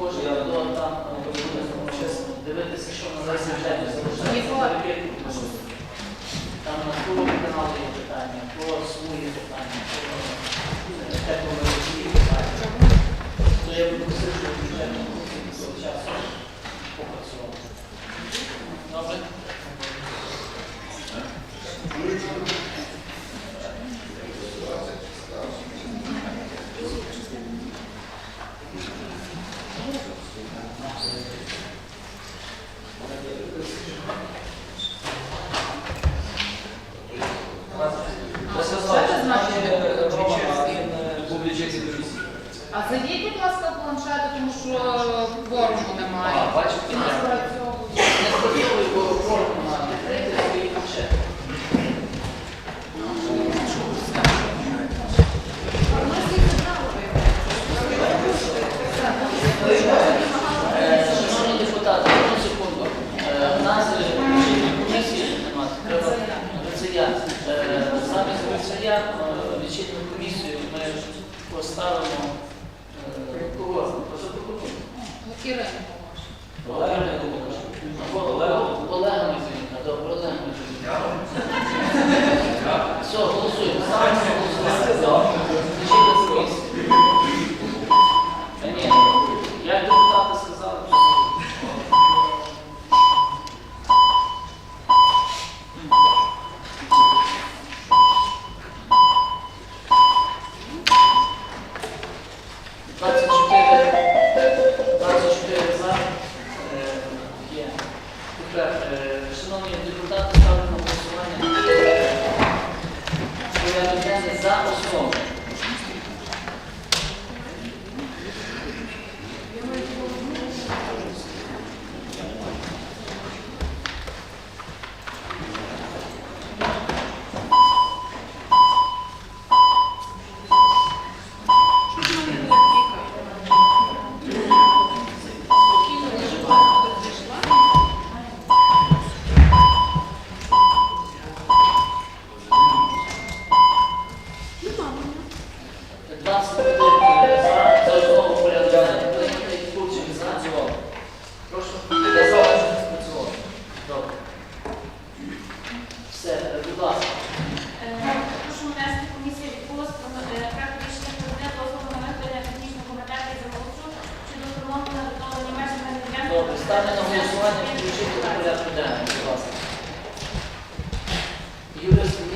cosas. Ставлю на голосування включити до порядку денного, будь ласка. Юрій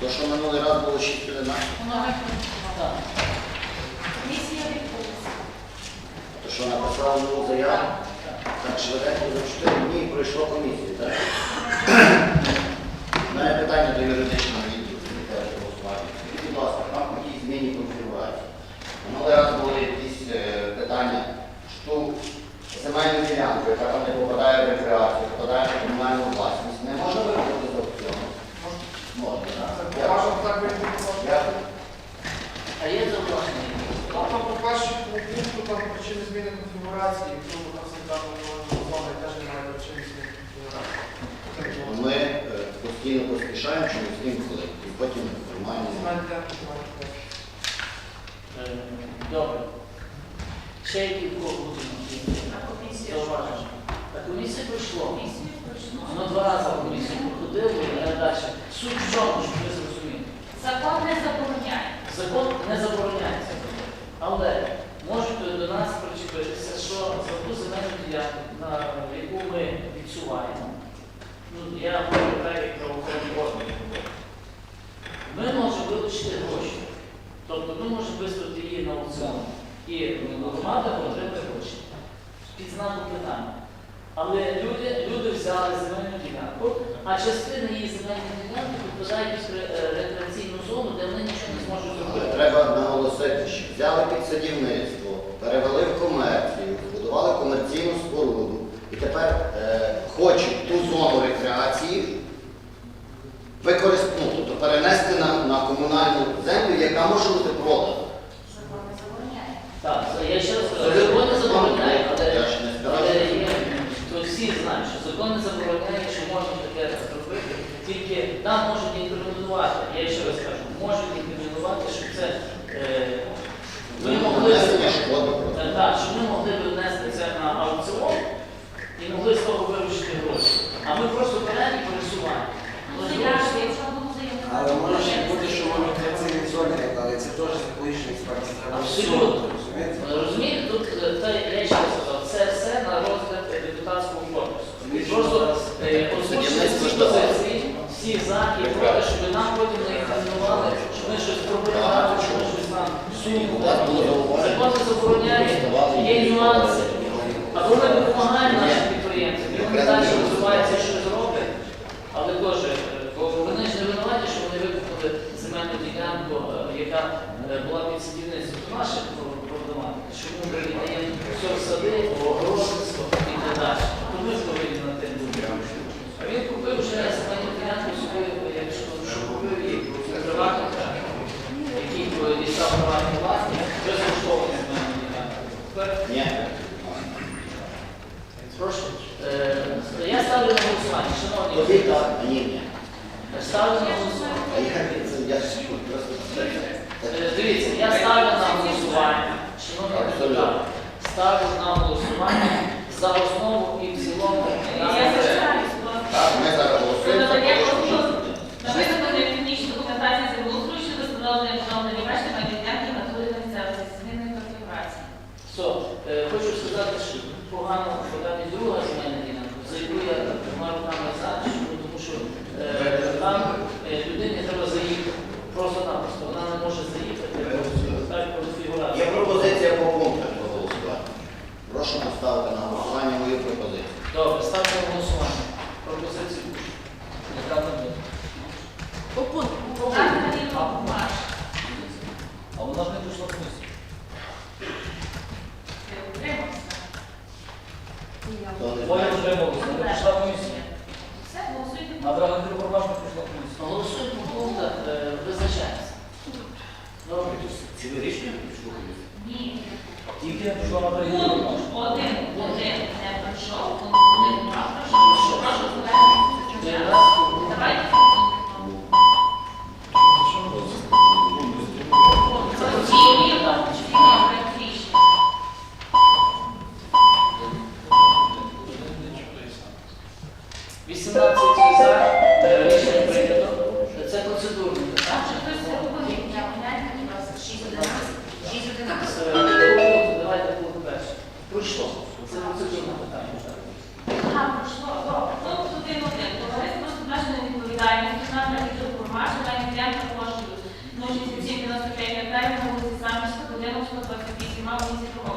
То, що минулий раз було 6 11? Так. Комісія відбулася. То, що написала нову заяву? Швиденько за 4 дні пройшло комісію, так? У мене питання до юридичного відділу, теж голосувати. Скажіть, будь ласка, там тій зміні конфігурації. Минулий раз були якісь е, питання, що земельну ділянку, яка там не попадає в рекреацію, попадає в комунальну власність, не можна виходити з аукціону? Можна, так? Я- я- А є зауваження? Там, по-перше, по пункту там причини зміни конфігурації, в тому там санітарної зони теж немає причини зміни конфігурації. Ми е, поспішаємо чомусь інколи, і потім конфігурація? Е, Добре. Ще які кого На комісію. зауваження? Так комісія пройшло. Комісію пройшло. Воно два рази в комісію проходило і далі. Суть в чому, щоб ви зрозуміли. Закон не забороняє. Закон не забороняється. Але можуть до нас причепитися, що за ту земельну ділянку, на яку ми відсуваємо, ну, я так, як правоохоронні органи. Ми можемо вилучити гроші. Тобто ми можемо виставити її на аукціон і громада отримає гроші. Під знаком питання. Але люди, люди взяли земельну ділянку, а частина її земельної ділянки підпадає під е, рекреаційну зону, де вони нічого не зможуть Але зробити. треба наголосити, що взяли під садівництво, перевели в комерцію, збудували комерційну споруду і тепер е, хочуть ту зону рекреації використати, ну, тобто перенести на, на комунальну землю, яка може бути продана. Закон не забороняє. Так, я ще раз кажу, закон не забороняє, але, є, то всі знають, що закон не забороняє, що можна таке зробити, тільки нам можуть інкримінувати, я ще раз кажу, можуть інкримінувати, що це е, ми могли Нанесення шкоди. Е, Так, щоб ми могли б внести це на аукціон і могли з того виручити гроші. А ми просто беремо і пересуваємо. Заявлено. Але може ще бути, що вони рекреаційні зони, але це теж з екологічної Абсолютно. розумієте? Тут е, та я сказав, це все на розгляд депутатського корпусу. І просто е, всі ж давали. позиції, всі за і проти, щоб нам потім не інкримінували, що ми щось пробивали, що ми щось там У вас було сумнівали. зауваження. Закон не забороняє, є нюанси. Або ми допомагаємо нашим підприємцям, і вони далі розвиваються, щось роблять. Але теж, е, бо вони ж не винуваті, що вони викупили земельну ділянку, е, яка е, була під садівництвом. Це наша про- проблематика. Що ми передаємо все в сади, в огородництво і так далі. То ми ж повинні на те бути. А він купив вже земельну ділянку собі, якщо що купив її приватника, який е, дістав приватну власність, безкоштовно земельну ділянку. Тепер Ні. Прошу. Е, Я ставлю на голосування, шановні. Тоді так, а ні, ні. Ставлю на голосування. А я це я ж просто Е, Дивіться, я ставлю на голосування, шановні депутати, ставлю на голосування за основу і в цілому. Я на- зачитаю. так, ми зараз голосуємо. за Надання те, що послуг ми- на виготовлення технічної документації землеустрою щодо встановлення відновлення меж та ділянки на території місцевості з зміною конфігурації. Все, е, хочу сказати, що погано подати друга земельна ділянка, за яку я двома руками за, що- тому що е, там е, людині треба заїхати. Просто-напросто, вона не може заїхати, так Є конфігурація. пропозиція по пунктах проголосувати. Прошу поставити на голосування мою пропозицію. Добре, ставте на голосування. Пропозицію. Яка там буде? Показати на рівно марш. А вона ж не прийшла в комісію. Ти утримався. Хто не Моя знає? утрималася, не пішла в комісію. Все, голосуйте. А Драган Григорбаш не пішла в. Голосуємо по пунктах, е, визначаємося. Добре. Ціле рішення пішло? Ні. Тільки не пішла на Драган Пункт один, один не пройшов, пункт один пройшов. Прошу звернутися.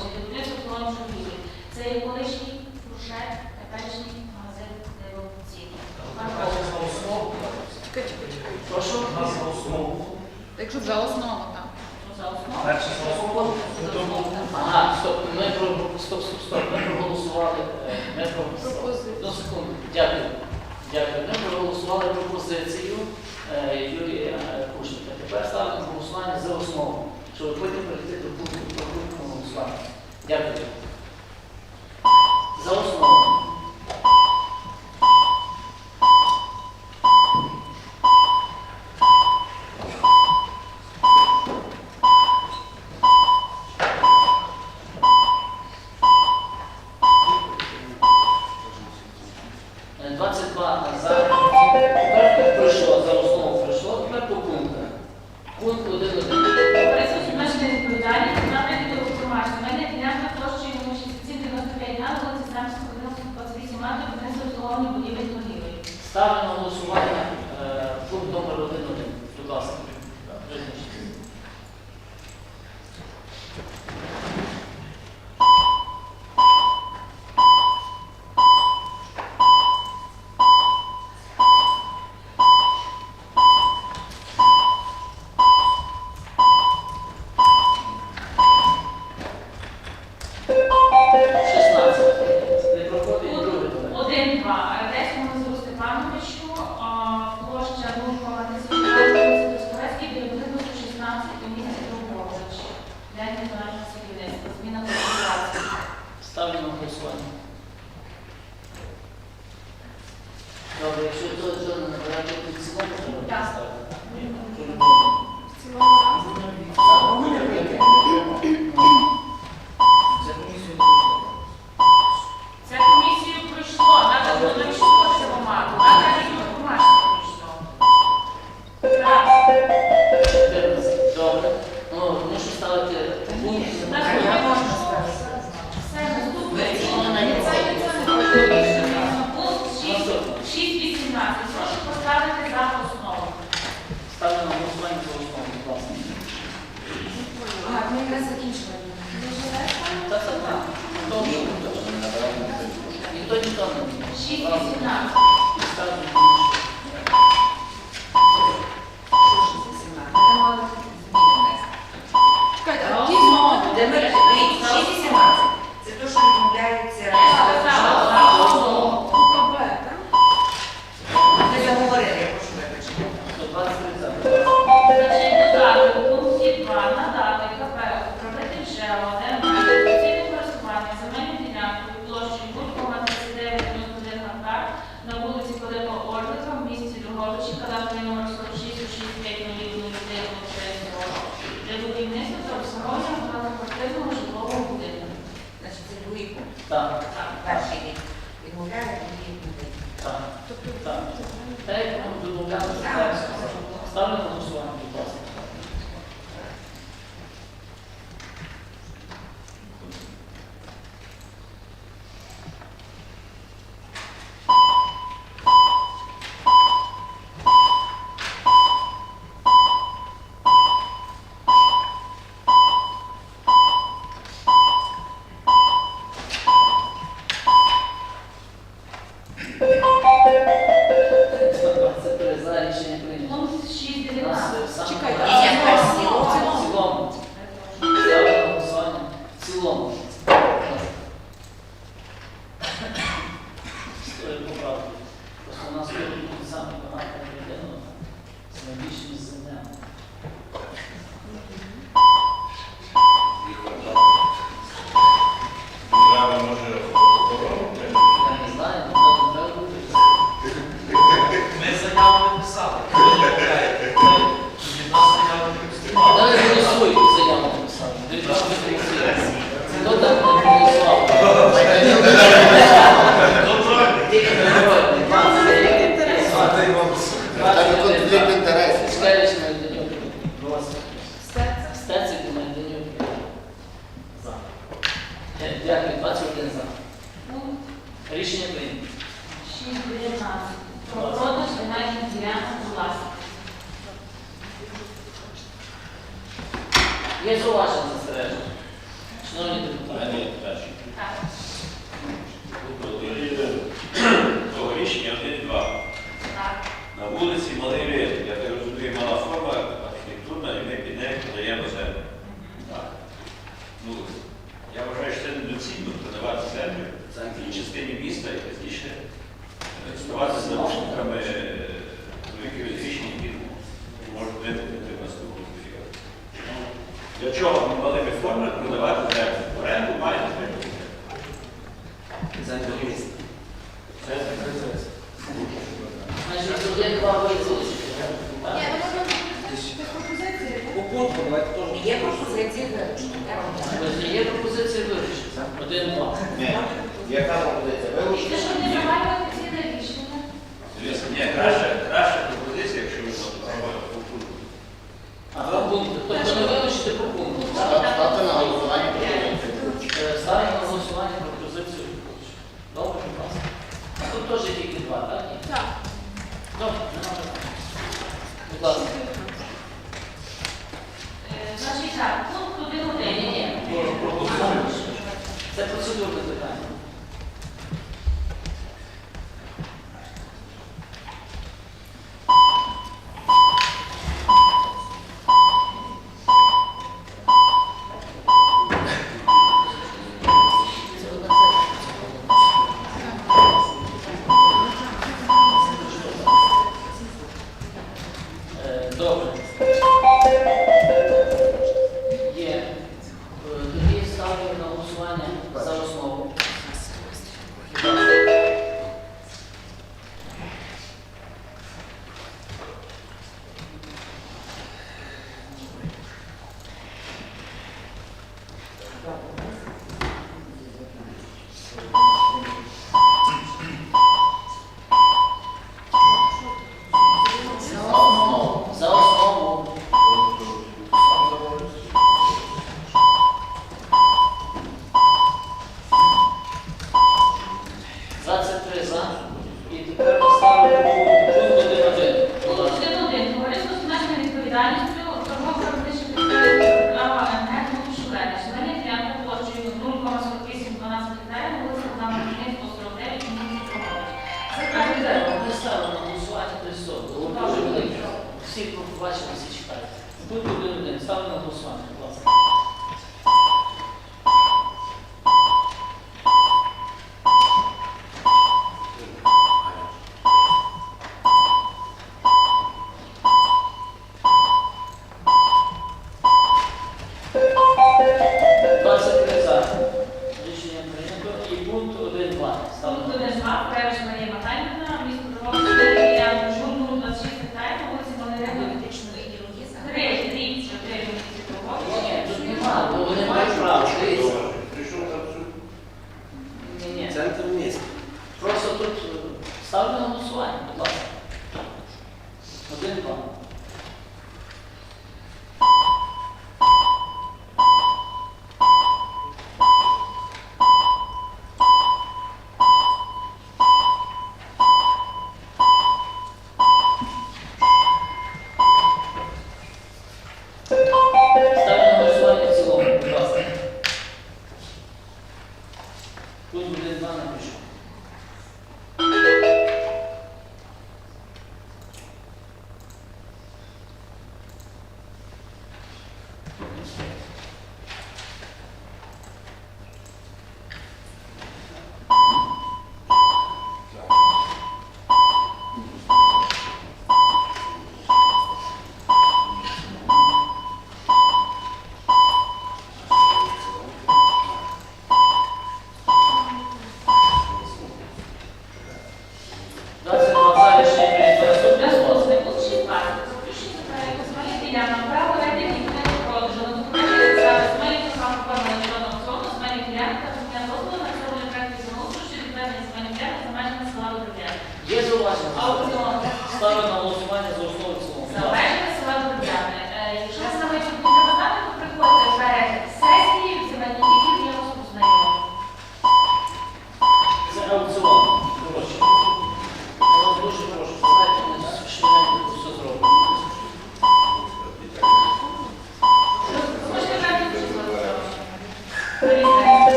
Тобто повідомляє план журналів. Це є колишній фуршет, теперішній магазин дивоції. Прошу нас за основу. Якщо за основу, так. За основу. Перше за основу. Тобто ну, ага, стоп, ми про стоп, стоп, стоп. Ми проголосували. Е, ми про до секунду. Дякую. Дякую. Ми проголосували пропозицію е, Юрія е, Кушника. Тепер ставимо голосування за основу щоб потім перейти до пункту голосування. Дякую. За основу. Зайду місто. Є пропозиція. вулиці. Є пропозиція вирішення. Один два. Ні. Яка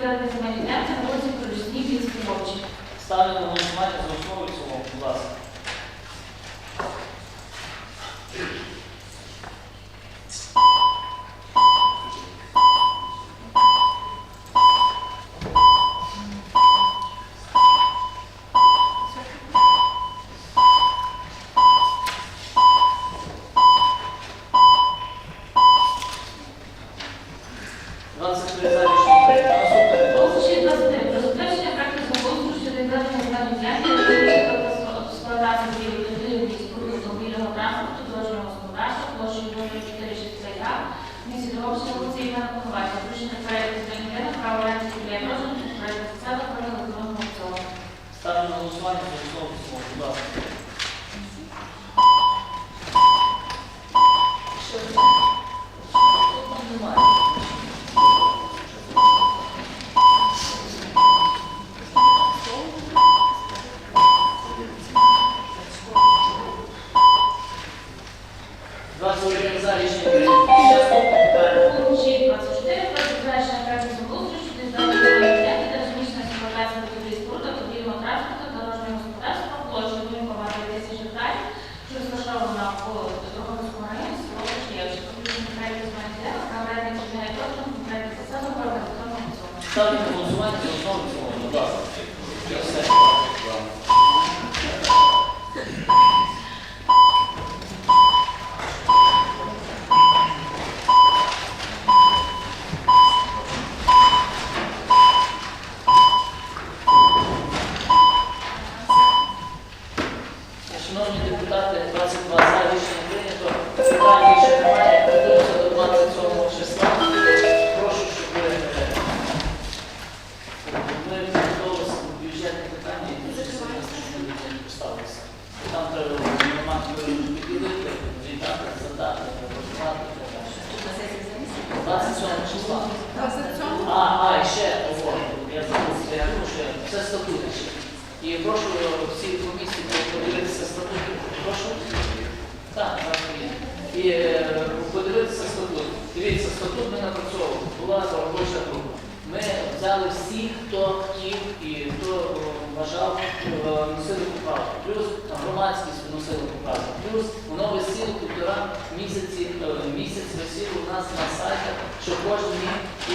відведення земельні ділянки на вулиці Прорісні, Білські Ставлю на голосування за основу і в. Будь ласка.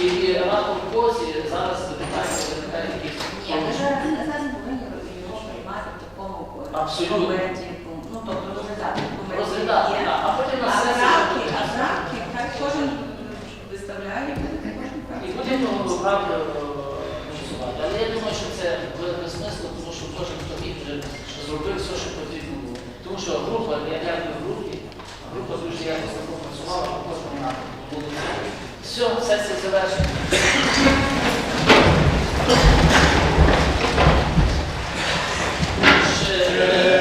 І, і раптом когось і зараз запитання виникає якісь. Ні, ми ж не повинні його приймати в такому Абсолютно. Ну, тобто розглядати документи. Розглядати, так. А потім на А сесії. а правки, хай кожен виставляє, кожен І правки. будемо е, голосувати. Але я думаю, що це без безсмисло, тому що кожен хто міг вже зробив все, що потрібно було. Тому що група, я дякую групі, група дуже якось працювала, а кожному напрямку. Було. Sur ça, c'est sauvage. Je...